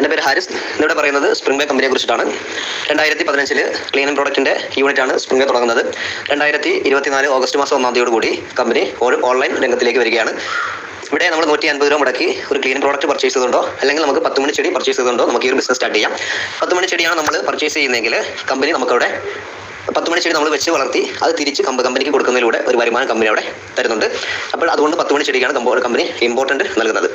എന്റെ പേര് ഹാരിസ്. ഇന്നിവിടെ പറയുന്നത് സ്പ്രിംഗ് ബേ കമ്പനിയെ കുറിച്ചിട്ടാണ്. രണ്ടായിരത്തി പതിനഞ്ചിൽ ക്ലീൻ ആൻഡ് പ്രോഡക്റ്റിന്റെ ആണ് സ്പ്രിംഗ് ബേ തുടങ്ങുന്നത്. രണ്ടായിരത്തി ഇരുപത്തിനാല് ഓഗസ്റ്റ് മാസം ഒന്നാം തീയതിയോട് കൂടി കമ്പനി ഒരു ഓൺലൈൻ രംഗത്തിലേക്ക് വരികയാണ്. ഇവിടെ നമ്മൾ നൂറ്റി അൻപത് രൂപ മുടക്കി ഒരു ക്ലീൻ പ്രോഡക്റ്റ് പർച്ചേസ് ചെയ്തുണ്ടോ അല്ലെങ്കിൽ നമുക്ക് പത്ത് മണി ചെടി പർച്ചേസ് ചെയ്തുണ്ടോ നമുക്ക് ഈ ഒരു ബിസിനസ് സ്റ്റാർട്ട് ചെയ്യാം. പത്ത് മണി ചെടിയാണ് നമ്മൾ പർച്ചേസ് ചെയ്യുന്നതെങ്കിൽ കമ്പനി നമുക്കവിടെ പത്ത് മണി ചെടി നമ്മൾ വെച്ച് വളർത്തി അത് തിരിച്ച് കമ്പ കമ്പനിക്ക് കൊടുക്കുന്നതിലൂടെ ഒരു വരുമാനം കമ്പനി അവിടെ തരുന്നുണ്ട്. അപ്പോൾ അതുകൊണ്ട് പത്ത് മണി ചെടിക്കാണ് കമ്പ കമ്പനി ഇമ്പോർട്ടന്റ് നൽകുന്നത്.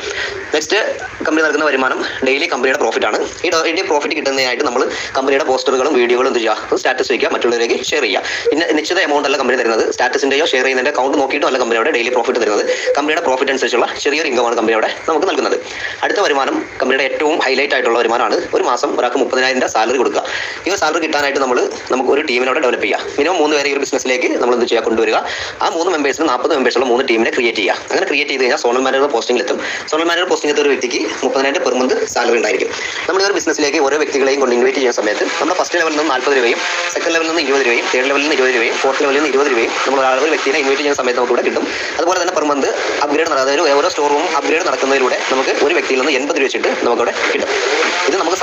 നെക്സ്റ്റ് കമ്പനി നൽകുന്ന വരുമാനം ഡെയിലി കമ്പനിയുടെ പ്രോഫിറ്റ് ആണ്. ഈ ഡെയിലി പ്രോഫിറ്റ് കിട്ടുന്നതിനായിട്ട് നമ്മൾ കമ്പനിയുടെ പോസ്റ്ററുകളും വീഡിയോകളും എന്ത് ചെയ്യുക. സ്റ്റാറ്റസ് വയ്ക്കുക മറ്റുള്ളവരേക്ക് ഷെയർ ചെയ്യുക. പിന്നെ നിശ്ചിത എമൗണ്ട് അല്ല കമ്പനി തരുന്നത്. സ്റ്റാറ്റസിന്റെയോ ഷെയർ ചെയ്യുന്നതിന്റെ അക്കൗണ്ട് നോക്കിയിട്ട് അല്ല കമ്പനിയുടെ ഡെയിലി പ്രോഫിറ്റ് തരുന്നത്. കമ്പനിയുടെ പ്രോഫിറ്റ് അനുസരിച്ചുള്ള ചെറിയൊരു ഇൻകമാണ് കമ്പനിയുടെ നമുക്ക് നൽകുന്നത്. അടുത്ത വരുമാനം കമ്പനിയുടെ ഏറ്റവും ഹൈലൈറ്റ് ആയിട്ടുള്ള വരുമാനമാണ്. ഒരു മാസം ഒരാൾക്ക് മുപ്പതിനായിരം രൂപ സാലറി കൊടുക്കുക. ഈ സാലറി കിട്ടാനായിട്ട് നമ്മൾ നമുക്ക് ഒരു ടീമിനോട് ഡെവലപ്പ് ചെയ്യുക മിനിമം മൂന്ന് പേരെ ഈ ഒരു ബിസിനസ്സിലേക്ക് നമ്മൾ എന്ത് ചെയ്യുക കൊണ്ടുവരിക. ആ മൂന്ന് മെമ്പേഴ്സിന് നാൽപ്പത് മെമ്പേഴ്സുള്ള മൂന്ന് ടീമിനെ ക്രിയേറ്റ് ചെയ്യുക അങ്ങനെ ക്രിയേറ്റ് ചെയ്ത് കഴിഞ്ഞാൽ സോണൽ മാനേജർ പോസ്റ്റിംഗിൽ എത്തും. സോണൽ മാനേജർ പോസ്റ്റിംഗ് എത്തുന്ന ഒരു വ്യക്തിക്ക് മുപ്പതിനായിരം പെർ മന്ത് സാലറി ഉണ്ടായിരിക്കും. നമ്മൾ ഒരു ബിസിനസ്സിലേക്ക് ഓരോ വ്യക്തികളെയും കൊണ്ട് ഇൻവൈറ്റ് ചെയ്യുന്ന സമയത്ത് നമ്മൾ ഫസ്റ്റ് ലെവലിൽ നിന്ന് നാൽപ്പത് രൂപയും സെക്കൻഡ് ലെവലിൽ നിന്ന് ഇരുപത് രൂപയും തേർഡ് ലെവലിൽ നിന്ന് ഇരുപത് രൂപയും ഫോർത്ത് ലെവലിൽ നിന്ന് ഇരുപത് രൂപയും നമ്മൾ ഒരു വ്യക്തിയെ ഇൻവൈറ്റ് ചെയ്യുന്ന സമയത്ത് നമുക്ക് ഇവിടെ കിട്ടും. അതുപോലെ തന്നെ പെർ മന്ത് അപ്ഗ്രേഡ് അതായത് ഓരോ സ്റ്റോർ റൂം അപ്ഗ്രേഡ് നടക്കുന്നതിലൂടെ നമുക്ക് ഒരു വ്യക്തിയിൽ നിന്ന് എൺപത് രൂപ വെച്ചിട്ട് നമുക്കവിടെ കിട്ടും.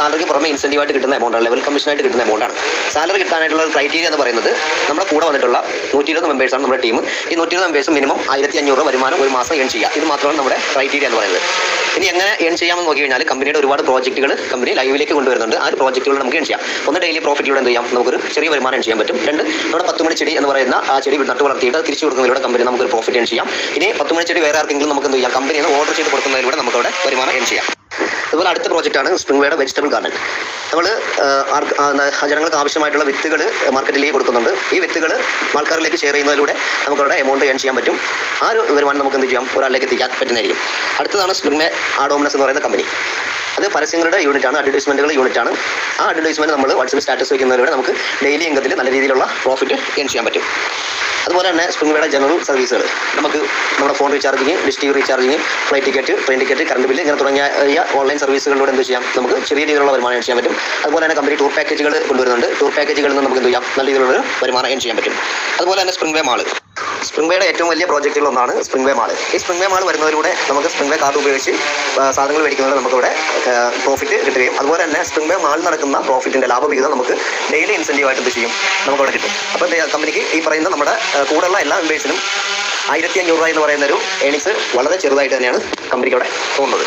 സാലറിക്ക് പുറമെ ഇൻസെന്റീവ് ആയിട്ട് കിട്ടുന്ന എമൗണ്ട് ആണ്. ലെവൽ കമ്മീഷനായിട്ട് കിട്ടുന്ന എമൗണ്ട് ആണ്. സാലറി കിട്ടാനായിട്ടുള്ള ക്രൈറ്റീരിയ എന്ന് പറയുന്നത് നമ്മുടെ കൂടെ വന്നിട്ടുള്ള നൂറ്റി ഇരുപത് മെമ്പേഴ്സാണ് നമ്മുടെ ടീം ഈ നൂറ്റി ഇരുപത് മെമ്പേഴ്സ് മിനിമം ആയിരത്തി അഞ്ഞൂറ് രൂപ വരുമാനം ഒരു മാസം ഏൺ ചെയ്യുക. ഇത് മാത്രമാണ് നമ്മുടെ ക്രൈറ്റീരിയ എന്ന് പറയുന്നത്. ഇനി എങ്ങനെ ഏൺ ചെയ്യാമെന്ന് നോക്കി കഴിഞ്ഞാൽ കമ്പനിയുടെ ഒരുപാട് പ്രോജക്റ്റുകൾ കമ്പനി ലൈവിലേക്ക് കൊണ്ടുവരുന്നുണ്ട്. ആ ഒരു പ്രോജക്റ്റുകൾ നമുക്ക് ഏൺ ചെയ്യാം. ഒന്ന് ഡെയിലി പ്രോഫിറ്റിലൂടെ എന്ത് ചെയ്യാം? നമുക്കൊരു ചെറിയ വരുമാനം ചെയ്യാൻ പറ്റും. രണ്ട് നമ്മുടെ പത്ത് മണി ചെടി എന്ന് പറയുന്ന ആ ചെടി നട്ട് വളർത്തിയിട്ട് തിരിച്ചു കൊടുക്കുന്നതിലൂടെ കമ്പനി നമുക്കൊരു പ്രോഫിറ്റ് ഏൺ ചെയ്യാം. ഇനി പത്ത് മണി ചെടി വേറെ ആർക്കെങ്കിലും നമുക്ക് എന്ത് ചെയ്യാം? നിന്ന് ഓർഡർ ചെയ്ത് കൊടുക്കുന്നതിലൂടെ നമുക്ക് അവിടെ വരുമാനം ഏൺ ചെയ്യാം. അതുപോലെ അടുത്ത പ്രോജക്റ്റാണ് സ്പ്രിംഗ് വേയുടെ വെജിറ്റബിൾ ഗാർഡൻ നമ്മൾ ജനങ്ങൾക്ക് ആവശ്യമായിട്ടുള്ള വിത്തുകൾ മാർക്കറ്റിലേക്ക് കൊടുക്കുന്നുണ്ട്. ഈ വിത്തുകൾ ആൾക്കാരിലേക്ക് ഷെയർ ചെയ്യുന്നതിലൂടെ നമുക്ക് അവിടെ എമൗണ്ട് ഏൺ ചെയ്യാൻ പറ്റും. ആ ഒരു വരുമാനം നമുക്ക് എന്ത് ചെയ്യാം? ഒരാളിലേക്ക് എത്തിക്കാൻ പറ്റുന്നതായിരിക്കും. അടുത്തതാണ് സ്പ്രിംഗ് ആഡോമിനസ് എന്ന് പറയുന്ന കമ്പനി അത് പരസ്യങ്ങളുടെ യൂണിറ്റാണ് ആണ് യൂണിറ്റാണ് ആ അഡ്വർടൈസ്മെന്റ് നമ്മൾ വാട്സപ്പ് സ്റ്റാറ്റസ് വയ്ക്കുന്നതിലൂടെ നമുക്ക് ഡെയിലി ഇൻകത്തിൽ നല്ല രീതിയിലുള്ള പ്രോഫിറ്റ് ഏൺ ചെയ്യാൻ പറ്റും. അതുപോലെ തന്നെ സ്പ്രിംഗ്ലയുടെ ജനറൽ സർവീസുകൾ നമുക്ക് നമ്മുടെ phone recharging dish T V recharging flight ticket train ticket current bill ഇങ്ങനെ തുടങ്ങിയ ഓൺലൈൻ സർവീസുകളിലൂടെ എന്ത് ചെയ്യാം? നമുക്ക് ചെറിയ രീതിയിലുള്ള വരുമാനം ചെയ്യാൻ പറ്റും. അതുപോലെ തന്നെ കമ്പനി ടൂർ പാക്കേജുകൾ കൊണ്ടുവരുന്നുണ്ട്. ടൂർ പാക്കേജുകളിൽ നിന്ന് നമുക്ക് എന്ത് ചെയ്യാം? നല്ല രീതിയിലുള്ള വരുമാനം ചെയ്യാൻ പറ്റും. അതുപോലെ തന്നെ സ്പ്രിംഗ്ലേ മാൾ സ്പ്രിംഗ് വേയുടെ ഏറ്റവും വലിയ പ്രോജക്റ്റുകൾ ഒന്നാണ് സ്പ്രിംഗ് വേ മാൾ ഈ സ്പ്രിംഗ് വേ മാൾ വരുന്നതിലൂടെ നമുക്ക് സ്പ്രിംഗ് വേ കാർഡ് ഉപയോഗിച്ച് സാധനങ്ങൾ മേടിക്കുന്നതിലൂടെ നമുക്കിവിടെ പ്രോഫിറ്റ് കിട്ടുകയും അതുപോലെ തന്നെ സ്പ്രിംഗ് വേ മാളിൽ നടക്കുന്ന പ്രോഫിറ്റിന്റെ ലാഭവിഹിതം നമുക്ക് ഡെയിലി ഇൻസെന്റീവ് ആയിട്ട് എന്ത് ചെയ്യും? നമുക്കവിടെ കിട്ടും. അപ്പോൾ കമ്പനിക്ക് ഈ പറയുന്ന നമ്മുടെ കൂടെയുള്ള എല്ലാ മെമ്പേഴ്സിനും ആയിരത്തി അഞ്ഞൂറ് രൂപ എന്ന് പറയുന്ന ഒരു ഏണിങ്സ് വളരെ ചെറുതായിട്ട് തന്നെയാണ് കമ്പനിക്ക് അവിടെ തോന്നുന്നത്.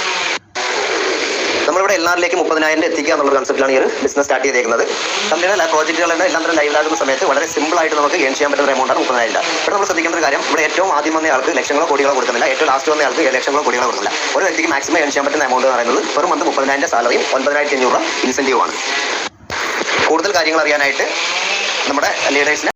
നമ്മളിവിടെ എല്ലാവരിലേക്ക് മുപ്പതിനായിരം എത്തിക്കുക എന്നുള്ള കൺസെപ്റ്റിലാണ് ഈ ഒരു ബിസിനസ് സ്റ്റാർട്ട് ചെയ്തേക്കുന്നത്. കമ്പനിയുടെ പ്രോജക്റ്റുകളുടെ എല്ലാം തന്നെ ലൈവിലാകുന്ന സമയത്ത് വളരെ സിമ്പിൾ ആയിട്ട് നമുക്ക് ഗെയിൻ ചെയ്യാൻ പറ്റുന്ന എമൗണ്ടാണ് മുപ്പതിനായിരം രൂപ. ഇവിടെ നമ്മൾ ശ്രദ്ധിക്കേണ്ട കാര്യം ഇവിടെ ഏറ്റവും ആദ്യം വന്ന ആൾക്ക് ലക്ഷങ്ങളോ കോടികളോ കൊടുക്കുന്നില്ല. ഏറ്റവും ലാസ്റ്റ് വന്ന ആൾക്ക് ലക്ഷങ്ങളോ കോടികളോ കൊടുക്കുന്നില്ല. ഒരു വ്യക്തിക്ക് മാക്സിമം ഗെയിൻ ചെയ്യാൻ പറ്റുന്ന എമൗണ്ട് എന്ന് പറയുന്നത് ഒരു മന്ത് മുപ്പതിനായിരം സാലറിയും ഒൻപതിനായിരത്തി അഞ്ഞൂറ് രൂപ ഇൻസെന്റീവ് ആണ്. കൂടുതൽ കാര്യങ്ങൾ അറിയാനായിട്ട് നമ്മുടെ ലീഡേഴ്സിനെ